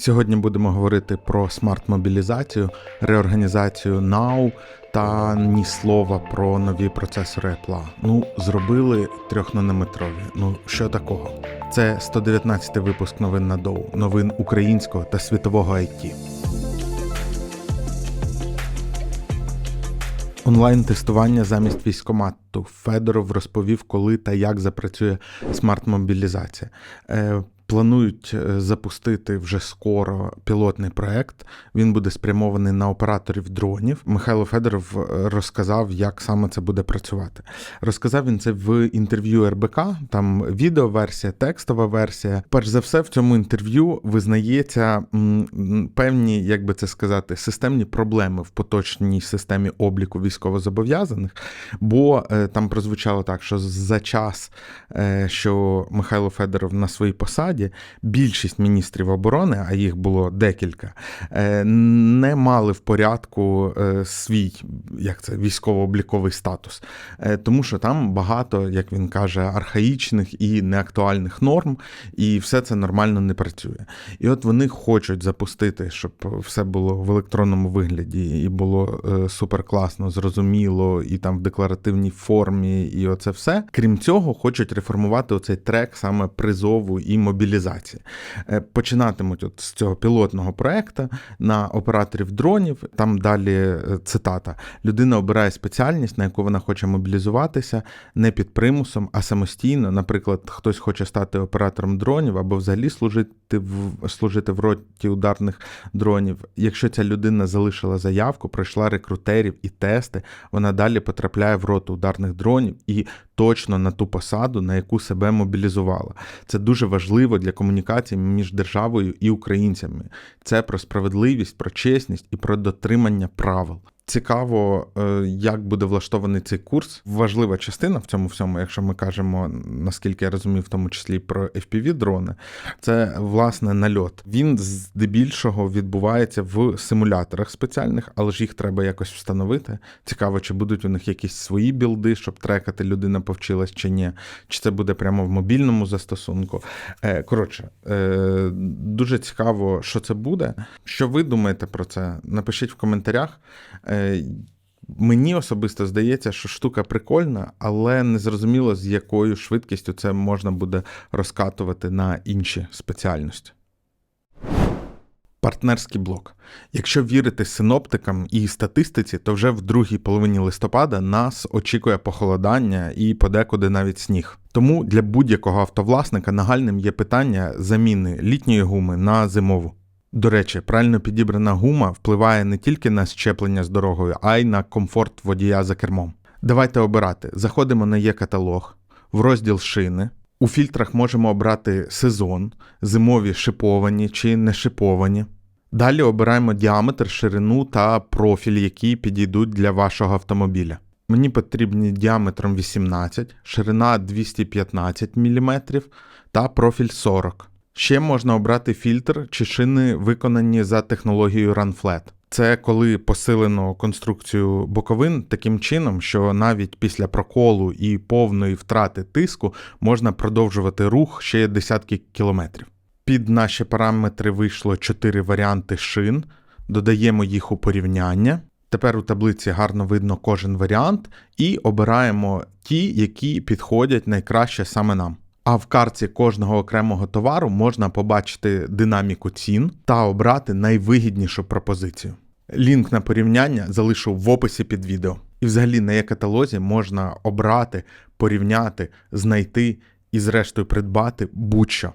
Сьогодні будемо говорити про смарт-мобілізацію, реорганізацію НАУ та ні слова про нові процесори Apple. Ну, зробили трьохнанометрові. Ну що такого? Це 119-й випуск новин на доу, новин українського та світового IT. Онлайн-тестування замість військомату. Федоров розповів, коли та як запрацює смарт-мобілізація. Планують е, запустити вже скоро пілотний проект. Він буде спрямований на операторів дронів. Михайло Федоров е, розказав, як саме це буде працювати. Розказав він це в інтерв'ю РБК. Там відеоверсія, текстова версія. Перш за все, в цьому інтерв'ю визнається певні, як би це сказати, системні проблеми в поточній системі обліку військовозобов'язаних. Бо е, там прозвучало так, що за час, що Михайло Федоров на своїй посаді більшість міністрів оборони, а їх було декілька, е, не мали в порядку е, свій як це військово-обліковий статус, Е, тому що там багато, як він каже, архаїчних і неактуальних норм, і все це нормально не працює. І от вони хочуть запустити, щоб все було в електронному вигляді і було суперкласно, зрозуміло, і там в декларативній формі, і оце все. Крім цього, хочуть реформувати оцей трек саме призову і мобілізації. Е, Починатимуть от з цього пілотного проекту на операторів дронів. Там далі е, цитата: людина обирає спеціальність, на яку вона хоче мобілізуватися, не під примусом, а самостійно. Наприклад, хтось хоче стати оператором дронів або взагалі служити в служити в роті ударних дронів. Якщо ця людина залишила заявку, пройшла рекрутерів і тести, вона далі потрапляє в роту ударних дронів і точно на ту посаду, на яку себе мобілізувала. Це дуже важливо для комунікації між державою і українцями. Це про справедливість, про чесність і про дотримання правил. Цікаво, е, як буде влаштований цей курс. Важлива частина в цьому всьому, якщо ми кажемо, наскільки я розумію, в тому числі про fpv дрони це власне нальот. Він здебільшого відбувається в симуляторах спеціальних, але ж їх треба якось встановити. Цікаво, чи будуть у них якісь свої білди, щоб трекати людина повчилась чи ні, чи це буде прямо в мобільному застосунку. Е, Коротше, е, дуже цікаво, що це буде. Що ви думаєте про це? Напишіть в коментарях. Мені особисто здається, що штука прикольна, але не зрозуміло, з якою швидкістю це можна буде розкатувати на інші спеціальності. Партнерський блок. Якщо вірити синоптикам і статистиці, то вже в другій половині листопада нас очікує похолодання і подекуди навіть сніг. Тому для будь-якого автовласника нагальним є питання заміни літньої гуми на зимову. До речі, правильно підібрана гума впливає не тільки на щеплення з дорогою, а й на комфорт водія за кермом. Давайте обирати. Заходимо на є-каталог, в розділ шини. У фільтрах можемо обрати сезон, зимові шиповані чи не шиповані. Далі обираємо діаметр, ширину та профіль, які підійдуть для вашого автомобіля. Мені потрібні діаметром 18, ширина 215 мм та профіль 40 Ще можна обрати фільтр чи шини, виконані за технологією RunFlat. Це коли посилено конструкцію боковин таким чином, що навіть після проколу і повної втрати тиску можна продовжувати рух ще десятки кілометрів. Під наші параметри вийшло 4 варіанти шин, додаємо їх у порівняння. Тепер у таблиці гарно видно кожен варіант, і обираємо ті, які підходять найкраще саме нам. А в карті кожного окремого товару можна побачити динаміку цін та обрати найвигіднішу пропозицію. Лінк на порівняння залишу в описі під відео. І взагалі на є-каталозі можна обрати, порівняти, знайти і, зрештою, придбати будь-що.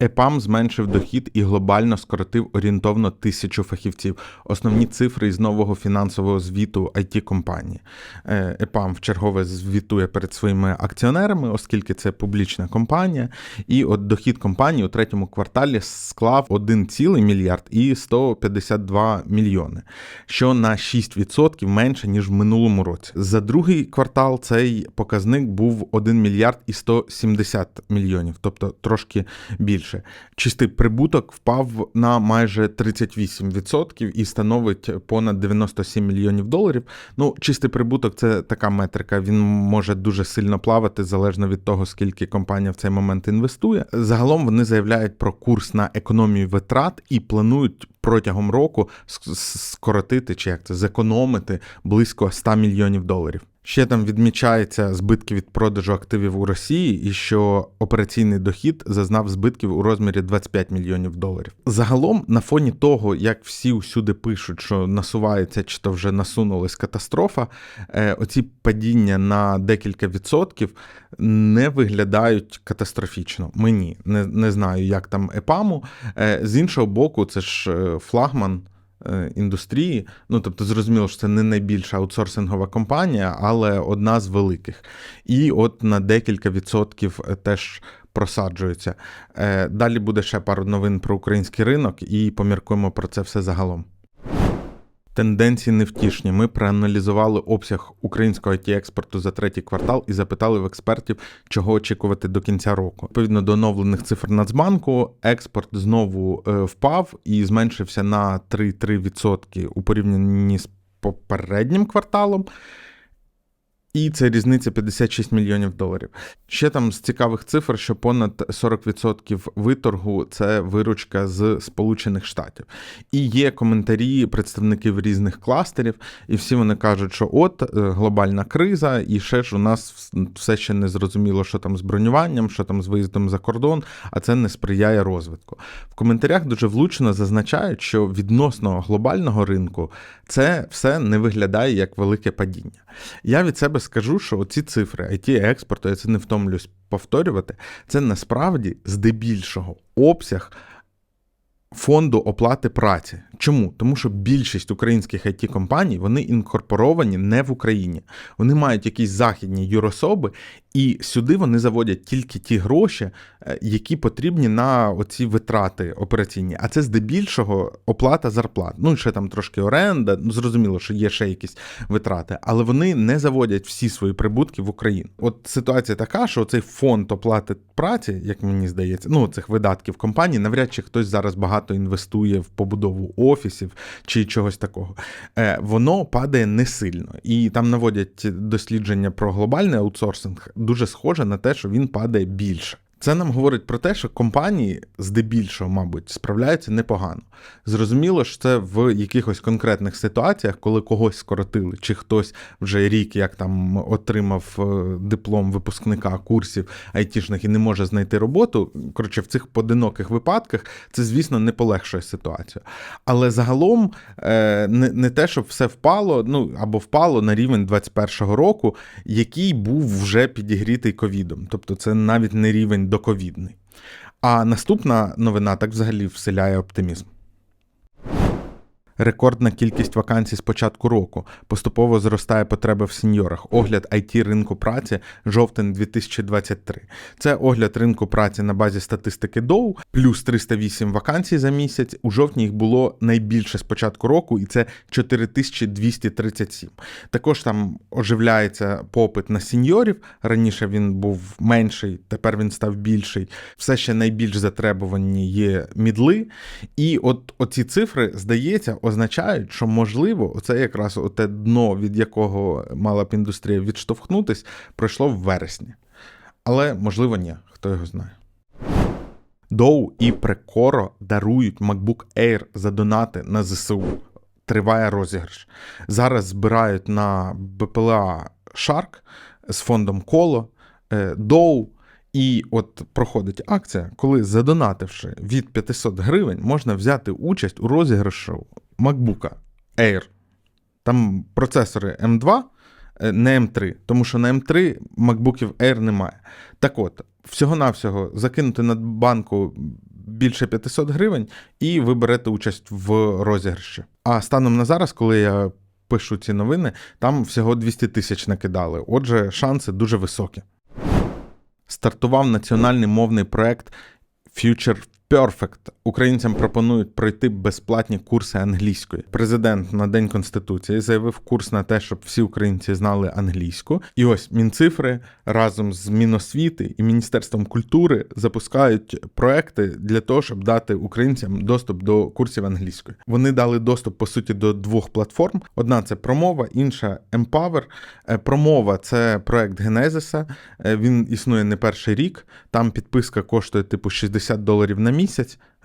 ЕПАМ зменшив дохід і глобально скоротив орієнтовно тисячу фахівців. Основні цифри із нового фінансового звіту it компанії Е, ЕПАМ вчергове звітує перед своїми акціонерами, оскільки це публічна компанія. І от дохід компанії у третьому кварталі склав 1 мільярд і 152 мільйони, що на 6% менше ніж в минулому році. За другий квартал цей показник був 1 мільярд і 170 мільйонів, тобто трошки більше. Більше. Чистий прибуток впав на майже 38% і становить понад 97 мільйонів доларів. Ну, чистий прибуток це така метрика. Він може дуже сильно плавати залежно від того, скільки компанія в цей момент інвестує. Загалом вони заявляють про курс на економію витрат і планують протягом року скоротити чи як це зекономити близько 100 мільйонів доларів. Ще там відмічається збитки від продажу активів у Росії, і що операційний дохід зазнав збитків у розмірі 25 мільйонів доларів. Загалом, на фоні того, як всі усюди пишуть, що насувається чи то вже насунулась катастрофа, е, оці падіння на декілька відсотків не виглядають катастрофічно. Мені не, не знаю, як там ЕПАМу. Е, з іншого боку, це ж е, флагман індустрії. Ну тобто, зрозуміло, що це не найбільша аутсорсингова компанія, але одна з великих. І от на декілька відсотків е, теж просаджується. Е, Далі буде ще пару новин про український ринок, і поміркуємо про це все загалом. Тенденції невтішні. Ми проаналізували обсяг українського it експорту за третій квартал і запитали в експертів, чого очікувати до кінця року. Відповідно до оновлених цифр Нацбанку, експорт знову е, впав і зменшився на 3,3% у порівнянні з попереднім кварталом. І це різниця 56 мільйонів доларів. Ще там з цікавих цифр, що понад 40% виторгу це виручка з Сполучених Штатів. І є коментарі представників різних кластерів, і всі вони кажуть, що от е, глобальна криза, і ще ж у нас все ще не зрозуміло, що там з бронюванням, що там з виїздом за кордон, а це не сприяє розвитку. В коментарях дуже влучно зазначають, що відносно глобального ринку це все не виглядає як велике падіння. Я від себе скажу, що оці цифри it експорту, я це не втомлюсь повторювати, це насправді здебільшого обсяг фонду оплати праці. Чому? Тому що більшість українських it компаній вони інкорпоровані не в Україні. Вони мають якісь західні юрособи, і сюди вони заводять тільки ті гроші, е, які потрібні на оці витрати операційні. А це здебільшого оплата зарплат. Ну і ще там трошки оренда. Ну зрозуміло, що є ще якісь витрати, але вони не заводять всі свої прибутки в Україну. От ситуація така, що цей фонд оплати праці, як мені здається, ну цих видатків компаній, навряд чи хтось зараз багато інвестує в побудову офісів чи чогось такого. Е, Воно падає не сильно. І там наводять дослідження про глобальний аутсорсинг дуже схоже на те, що він падає більше. Це нам говорить про те, що компанії здебільшого, мабуть, справляються непогано. Зрозуміло, що це в якихось конкретних ситуаціях, коли когось скоротили, чи хтось вже рік як там отримав е, диплом випускника курсів айтішних і не може знайти роботу. Коротше, в цих поодиноких випадках це, звісно, не полегшує ситуацію. Але загалом е, не, те, щоб все впало, ну або впало на рівень 21-го року, який був вже підігрітий ковідом. Тобто це навіть не рівень доковідний. А наступна новина так взагалі вселяє оптимізм. Рекордна кількість вакансій з початку року. Поступово зростає потреба в сеньорах. Огляд IT ринку праці жовтень 2023. Це огляд ринку праці на базі статистики Dow, плюс 308 вакансій за місяць. У жовтні їх було найбільше з початку року, і це 4237. Також там оживляється попит на сеньорів. Раніше він був менший, тепер він став більший. Все ще найбільш затребувані є мідли. І от оці цифри, здається, означають, що можливо, оце якраз те дно, від якого мала б індустрія відштовхнутись, пройшло в вересні. Але можливо, ні, хто його знає. Dow і Precoro дарують MacBook Air за донати на ЗСУ. Триває розіграш. Зараз збирають на БПЛА Shark з фондом Коло, е, Dow. І от проходить акція, коли задонативши від 500 гривень, можна взяти участь у розіграшу MacBook Air. Там процесори M2, е, не M3, тому що на M3 MacBookів Air немає. Так от, всього-навсього закинути на банку більше 500 гривень, і ви берете участь в розіграші. А станом на зараз, коли я пишу ці новини, там всього 200 тисяч накидали. Отже, шанси дуже високі. Стартував національний мовний проект Future Perfect. Українцям пропонують пройти безплатні курси англійської. Президент на День Конституції заявив курс на те, щоб всі українці знали англійську. І ось Мінцифри разом з Міносвіти і Міністерством культури запускають проекти для того, щоб дати українцям доступ до курсів англійської. Вони дали доступ по суті до двох платформ: одна це промова, інша Empower. Е, Промова це проект Генезиса. Він існує не перший рік. Там підписка коштує типу 60 доларів на місяць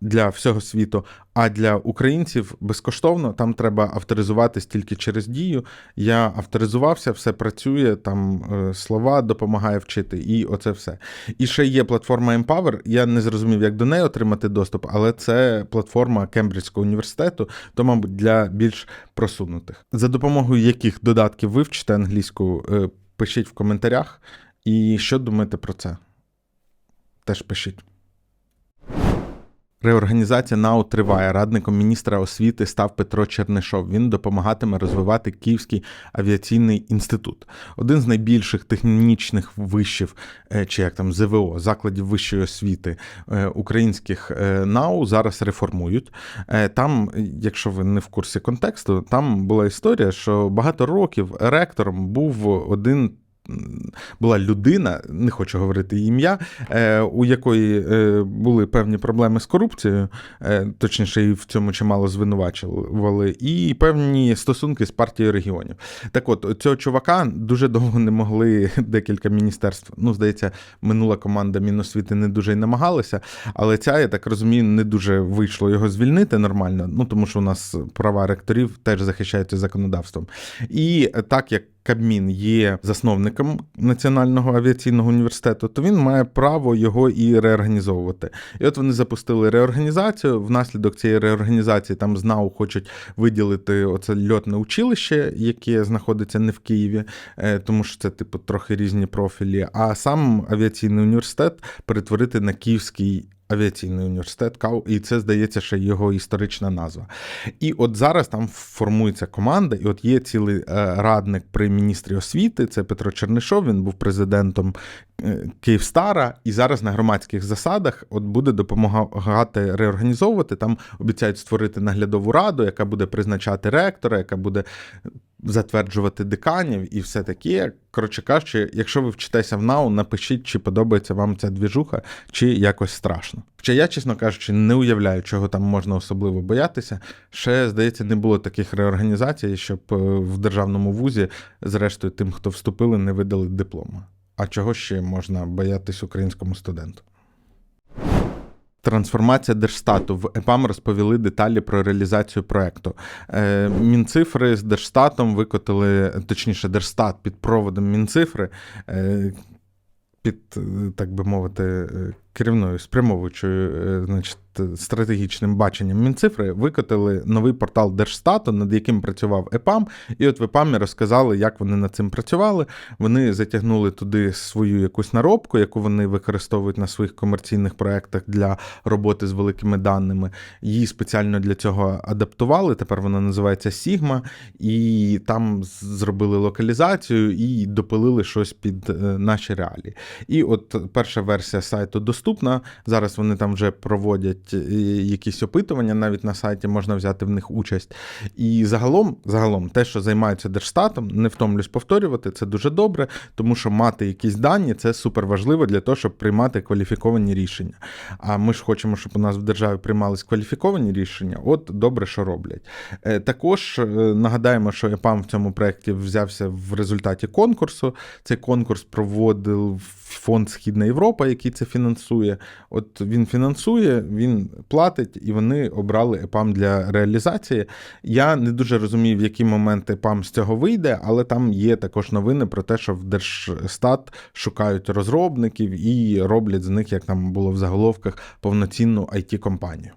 для всього світу. А для українців безкоштовно там треба авторизуватись тільки через дію. Я авторизувався, все працює, там е, слова допомагає вчити, і оце все. І ще є платформа Empower. Я не зрозумів, як до неї отримати доступ, але це платформа Кембриджського університету, то, мабуть, для більш просунутих. За допомогою яких додатків ви вчите англійську, е, пишіть в коментарях. І що думаєте про це? Теж пишіть. Реорганізація НАУ триває. Радником міністра освіти став Петро Чернишов. Він допомагатиме розвивати Київський авіаційний інститут, один з найбільших технічних вишів, е, чи як там ЗВО, закладів вищої освіти е, українських е, НАУ зараз реформують. Там, якщо ви не в курсі контексту, там була історія, що багато років ректором був один. Була людина, не хочу говорити ім'я, е, у якої е, були певні проблеми з корупцією, е, точніше, її в цьому чимало звинувачували, і певні стосунки з партією регіонів. Так от, цього чувака дуже довго не могли декілька міністерств. Ну, здається, минула команда Міносвіти не дуже й намагалася, але ця, я так розумію, не дуже вийшло його звільнити нормально. Ну тому що у нас права ректорів теж захищаються законодавством. І так як Кабмін є засновником Національного авіаційного університету, то він має право його і реорганізовувати. І от вони запустили реорганізацію. Внаслідок цієї реорганізації там з хочуть виділити оце льотне училище, яке знаходиться не в Києві, е, тому що це, типу, трохи різні профілі. А сам авіаційний університет перетворити на Київський. Авіаційний університет КАУ, і це здається, ще його історична назва. І от зараз там формується команда, і от є цілий е, радник при міністрі освіти. Це Петро Чернишов. Він був президентом е, Київстара, і зараз на громадських засадах от буде допомагати реорганізовувати. Там обіцяють створити наглядову раду, яка буде призначати ректора, яка буде затверджувати деканів і все таке. Коротше кажучи, якщо ви вчитеся в НАУ, напишіть, чи подобається вам ця двіжуха, чи якось страшно. Хоча я, чесно кажучи, не уявляю, чого там можна особливо боятися. Ще, здається, не було таких реорганізацій, щоб е, в державному вузі, зрештою, тим, хто вступили, не видали диплома. А чого ще можна боятись українському студенту? Трансформація Держстату в ЕПАМ розповіли деталі про реалізацію проекту. Е, Мінцифри з Держстатом викотили, точніше, Держстат під проводом Мінцифри. е, Під, е, так би мовити, керівною спрямовуючою значить, стратегічним баченням Мінцифри викотили новий портал Держстату, над яким працював ЕПАМ. І от в ЕПАМі розказали, як вони над цим працювали. Вони затягнули туди свою якусь наробку, яку вони використовують на своїх комерційних проєктах для роботи з великими даними. Її спеціально для цього адаптували. Тепер вона називається Sigma, і там зробили локалізацію і допилили щось під е, наші реалії. І от перша версія сайту доступна. Зараз вони там вже проводять е, якісь опитування, навіть на сайті можна взяти в них участь. І загалом, загалом, те, що займаються Держстатом, не втомлюсь повторювати, це дуже добре, тому що мати якісь дані це супер важливо для того, щоб приймати кваліфіковані рішення. А ми ж хочемо, щоб у нас в державі приймались кваліфіковані рішення. От добре, що роблять. Е, Також е, нагадаємо, що ЕПАМ в цьому проєкті взявся в результаті конкурсу. Цей конкурс проводив фонд Східна Європа, який це фінансує. От він фінансує, він платить, і вони обрали ЕПАМ для реалізації. Я не дуже розумію, в які моменти ЕПАМ з цього вийде, але там є також новини про те, що в Держстат шукають розробників і роблять з них, як там було в заголовках, повноцінну it компанію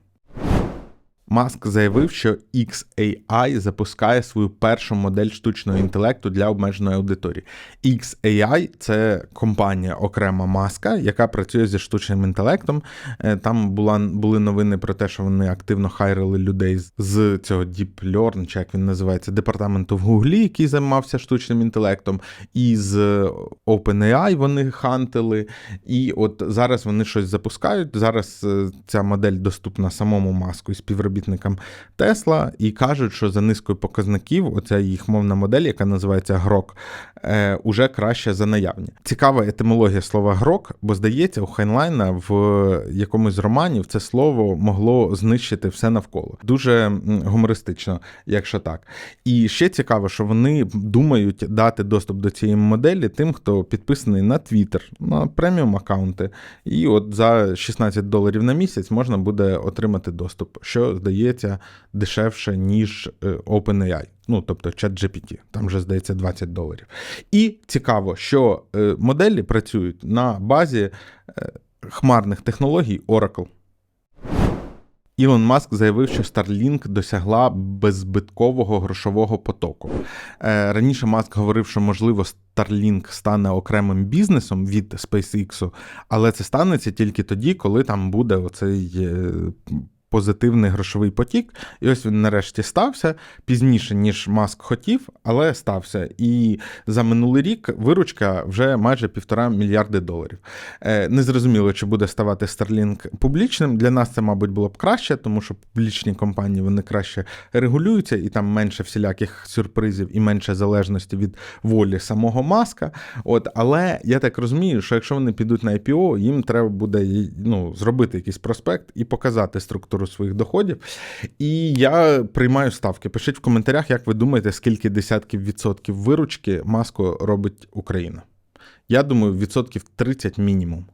Маск заявив, що XAI запускає свою першу модель штучного інтелекту для обмеженої аудиторії. XAI – це компанія окрема маска, яка працює зі штучним інтелектом. Е, Там була були новини про те, що вони активно хайрили людей з- цього Deep Learn, чи як він називається, департаменту в Гуглі, який займався штучним інтелектом, і з OpenAI вони хантили. І от зараз вони щось запускають. Зараз е, ця модель доступна самому маску і співробітникам Тесла, і кажуть, що за низкою показників, оця їх мовна модель, яка називається Грок, е, уже краще за наявні. Цікава етимологія слова грок, бо здається, у Хайнлайна в якомусь з романів це слово могло знищити все навколо. Дуже гумористично, якщо так. І ще цікаво, що вони думають дати доступ до цієї моделі тим, хто підписаний на Twitter, на преміум аккаунти. І от за 16 доларів на місяць можна буде отримати доступ, що здається дешевше, ніж е, OpenAI. Ну, тобто ChatGPT, там вже здається 20 доларів. І цікаво, що е, моделі працюють на базі е, хмарних технологій Oracle. Ілон Маск заявив, що Starlink досягла беззбиткового грошового потоку. Раніше Маск говорив, що можливо Starlink стане окремим бізнесом від SpaceX, але це станеться тільки тоді, коли там буде оцей позитивний грошовий потік. І ось він нарешті стався пізніше, ніж Маск хотів, але стався. І за минулий рік виручка вже майже півтора мільярди доларів. Е, Незрозуміло, чи буде ставати Starlink публічним. Для нас це, мабуть, було б краще, тому що публічні компанії вони краще регулюються, і там менше всіляких сюрпризів і менше залежності від волі самого Маска. От, але я так розумію, що якщо вони підуть на IPO, їм треба буде ну, зробити якийсь проспект і показати структуру своїх доходів. І я приймаю ставки. Пишіть в коментарях, як ви думаєте, скільки десятків відсотків виручки маску робить Україна. Я думаю, відсотків 30 мінімум.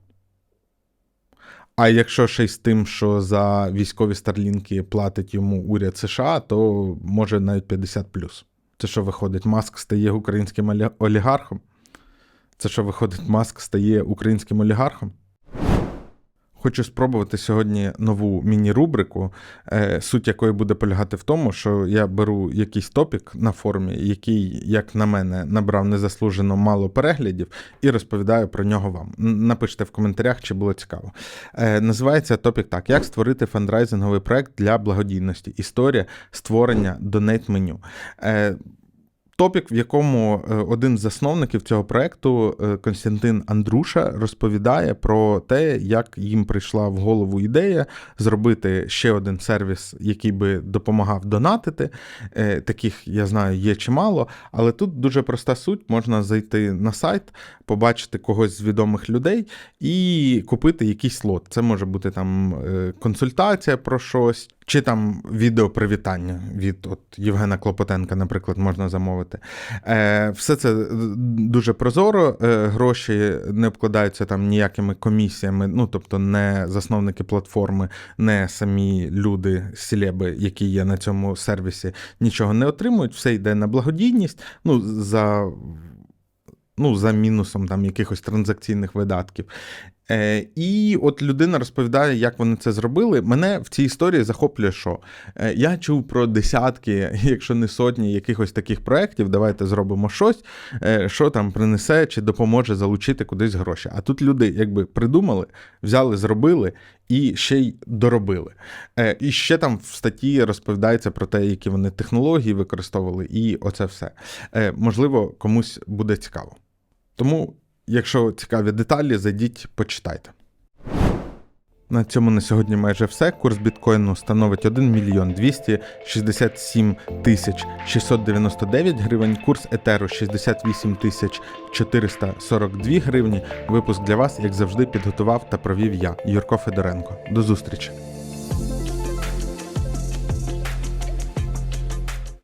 А якщо ще й з тим, що за військові старлінки платить йому уряд США, то може навіть 50 плюс. Це що виходить, Маск стає українським олігархом? Це що виходить, Маск стає українським олігархом? Хочу спробувати сьогодні нову міні-рубрику, е, суть якої буде полягати в тому, що я беру якийсь топік на форумі, який, як на мене, набрав незаслужено мало переглядів, і розповідаю про нього вам. Напишіть в коментарях, чи було цікаво. Е, Називається топік так: Як створити фандрайзинговий проект для благодійності. Історія створення донейт-меню. Е, Топік, в якому е, один з засновників цього проекту, е, Константин Андруша, розповідає про те, як їм прийшла в голову ідея зробити ще один сервіс, який би допомагав донатити. Е, Таких, я знаю, є чимало, але тут дуже проста суть: можна зайти на сайт, побачити когось з відомих людей і купити якийсь слот. Це може бути там консультація про щось. Чи там відео привітання від от Євгена Клопотенка, наприклад, можна замовити. Е, Все це дуже прозоро. Е, гроші не обкладаються там ніякими комісіями. Ну тобто, не засновники платформи, не самі люди, селеби, які є на цьому сервісі, нічого не отримують. Все йде на благодійність. Ну за ну, за мінусом там якихось транзакційних видатків. Е, і от людина розповідає, як вони це зробили. Мене в цій історії захоплює, що е, я чув про десятки, якщо не сотні, якихось таких проєктів. Давайте зробимо щось, е, що там принесе чи допоможе залучити кудись гроші. А тут люди якби придумали, взяли, зробили і ще й доробили. Е, І ще там в статті розповідається про те, які вони технології використовували, і оце все. Е, Можливо, комусь буде цікаво. Тому, якщо цікаві деталі, зайдіть, почитайте. На цьому на сьогодні майже все. Курс біткоїну становить 1 мільйон 267 тисяч 699 гривень. Курс етеру 68 тисяч 442 гривні. Випуск для вас, як завжди, підготував та провів я, Юрко Федоренко. До зустрічі!